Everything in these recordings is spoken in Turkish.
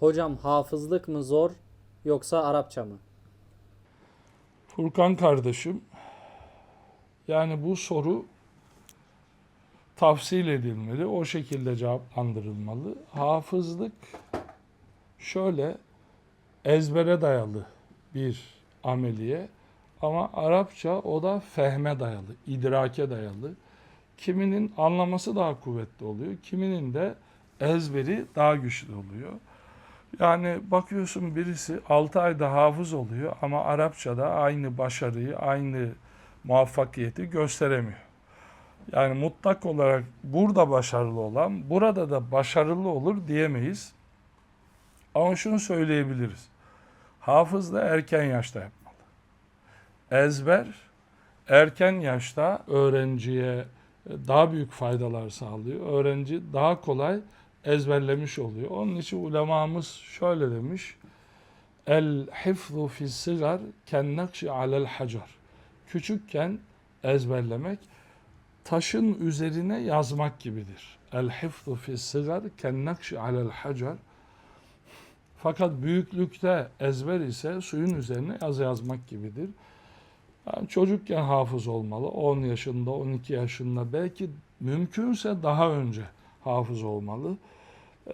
Hocam hafızlık mı zor yoksa Arapça mı? Furkan kardeşim, yani bu soru tafsil edilmeli, o şekilde cevaplandırılmalı. Hafızlık şöyle ezbere dayalı bir ameliye ama Arapça o da fehme dayalı, idrake dayalı. Kiminin anlaması daha kuvvetli oluyor, kiminin de ezberi daha güçlü oluyor. Yani bakıyorsun birisi 6 ayda hafız oluyor ama Arapçada aynı başarıyı, aynı muvaffakiyeti gösteremiyor. Yani mutlak olarak burada başarılı olan burada da başarılı olur diyemeyiz. Ama şunu söyleyebiliriz. Hafız da erken yaşta yapmalı. Ezber erken yaşta öğrenciye daha büyük faydalar sağlıyor. Öğrenci daha kolay ezberlemiş oluyor. Onun için ulemamız şöyle demiş. El hifzu fi sigar ken nakşi alel hacar. Küçükken ezberlemek taşın üzerine yazmak gibidir. El hifzu fi sigar ken nakşi alel hacar. Fakat büyüklükte ezber ise suyun üzerine yazı yazmak gibidir. Yani çocukken hafız olmalı. 10 yaşında, 12 yaşında belki mümkünse daha önce hafız olmalı.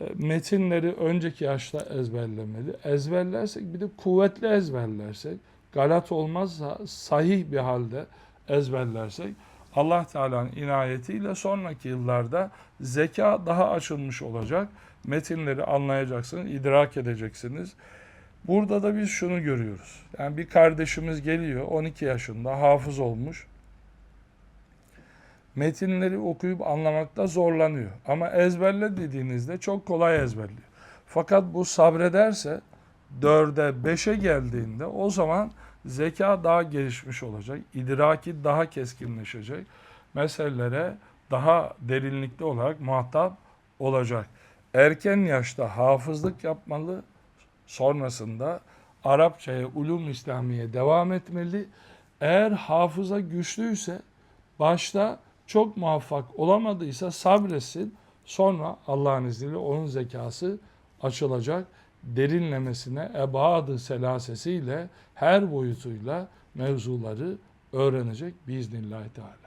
E, Metinleri önceki yaşta ezberlemeli. Ezberlersek bir de kuvvetli ezberlersek, galat olmazsa sahih bir halde ezberlersek Allah Teala'nın inayetiyle sonraki yıllarda zeka daha açılmış olacak. Metinleri anlayacaksınız, idrak edeceksiniz. Burada da biz şunu görüyoruz. Yani bir kardeşimiz geliyor 12 yaşında hafız olmuş. Metinleri okuyup anlamakta zorlanıyor. Ama ezberle dediğinizde çok kolay ezberliyor. Fakat bu sabrederse 4'e 5'e geldiğinde o zaman zeka daha gelişmiş olacak. idraki daha keskinleşecek. Meselelere daha derinlikli olarak muhatap olacak. Erken yaşta hafızlık yapmalı, sonrasında Arapçaya, ulum İslamiye devam etmeli. Eğer hafıza güçlüyse başta çok muvaffak olamadıysa sabretsin. Sonra Allah'ın izniyle onun zekası açılacak. Derinlemesine ebadı selasesiyle her boyutuyla mevzuları öğrenecek biiznillahü teala.